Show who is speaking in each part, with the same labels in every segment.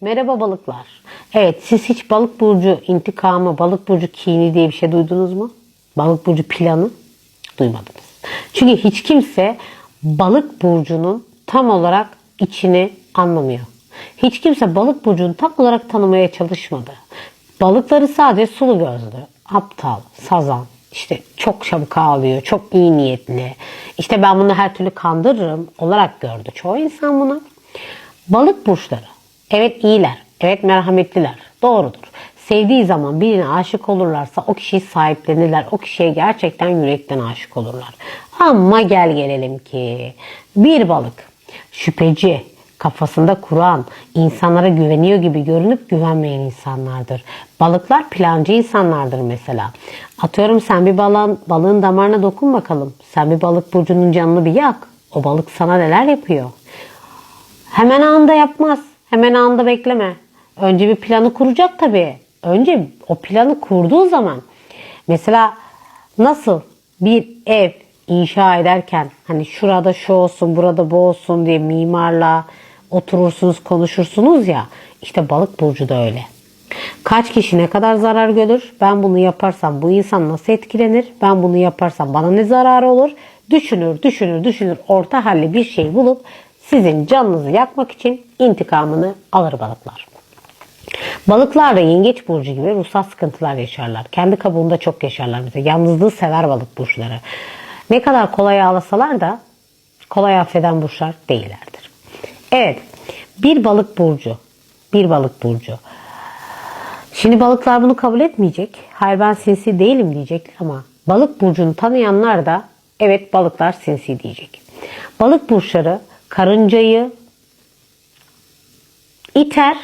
Speaker 1: Merhaba balıklar. Evet siz hiç balık burcu intikamı, balık burcu kini diye bir şey duydunuz mu? Balık burcu planı duymadınız. Çünkü hiç kimse balık burcunun tam olarak içini anlamıyor. Hiç kimse balık burcunu tam olarak tanımaya çalışmadı. Balıkları sadece sulu gözlü, aptal, sazan, işte çok çabuk ağlıyor, çok iyi niyetli. İşte ben bunu her türlü kandırırım olarak gördü çoğu insan bunu. Balık burçları evet iyiler, evet merhametliler, doğrudur. Sevdiği zaman birine aşık olurlarsa o kişiyi sahiplenirler. O kişiye gerçekten yürekten aşık olurlar. Ama gel gelelim ki bir balık şüpheci, kafasında kuran, insanlara güveniyor gibi görünüp güvenmeyen insanlardır. Balıklar plancı insanlardır mesela. Atıyorum sen bir balığın, balığın damarına dokun bakalım. Sen bir balık burcunun canını bir yak. O balık sana neler yapıyor? Hemen anında yapmaz. Hemen anında bekleme. Önce bir planı kuracak tabii. Önce o planı kurduğu zaman mesela nasıl bir ev inşa ederken hani şurada şu olsun burada bu olsun diye mimarla oturursunuz konuşursunuz ya işte balık burcu da öyle. Kaç kişi ne kadar zarar görür? Ben bunu yaparsam bu insan nasıl etkilenir? Ben bunu yaparsam bana ne zararı olur? Düşünür, düşünür, düşünür. Orta halli bir şey bulup sizin canınızı yakmak için intikamını alır balıklar. Balıklar da yengeç burcu gibi ruhsal sıkıntılar yaşarlar. Kendi kabuğunda çok yaşarlar. Mesela yalnızlığı sever balık burçları. Ne kadar kolay ağlasalar da kolay affeden burçlar değillerdir. Evet, bir balık burcu, bir balık burcu. Şimdi balıklar bunu kabul etmeyecek. Hayır ben sinsi değilim diyecek ama balık burcunu tanıyanlar da evet balıklar sinsi diyecek. Balık burçları karıncayı iter,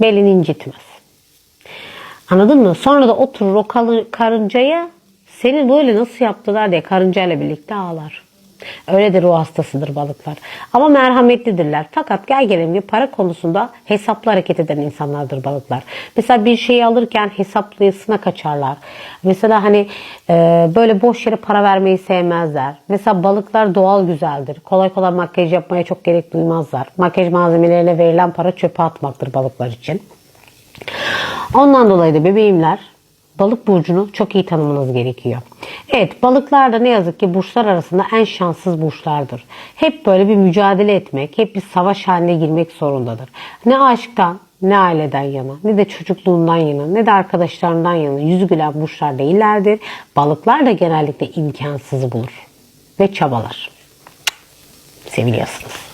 Speaker 1: belini incitmez. Anladın mı? Sonra da oturur o karıncaya seni böyle nasıl yaptılar diye karıncayla birlikte ağlar. Öyledir o hastasıdır balıklar. Ama merhametlidirler. Fakat gel gelelim para konusunda hesaplı hareket eden insanlardır balıklar. Mesela bir şeyi alırken hesaplısına kaçarlar. Mesela hani e, böyle boş yere para vermeyi sevmezler. Mesela balıklar doğal güzeldir. Kolay kolay makyaj yapmaya çok gerek duymazlar. Makyaj malzemelerine verilen para çöpe atmaktır balıklar için. Ondan dolayı da bebeğimler balık burcunu çok iyi tanımanız gerekiyor. Evet balıklar da ne yazık ki burçlar arasında en şanssız burçlardır. Hep böyle bir mücadele etmek, hep bir savaş haline girmek zorundadır. Ne aşktan, ne aileden yana, ne de çocukluğundan yana, ne de arkadaşlarından yana yüzü gülen burçlar değillerdir. Balıklar da genellikle imkansızı bulur ve çabalar. Seviliyorsunuz.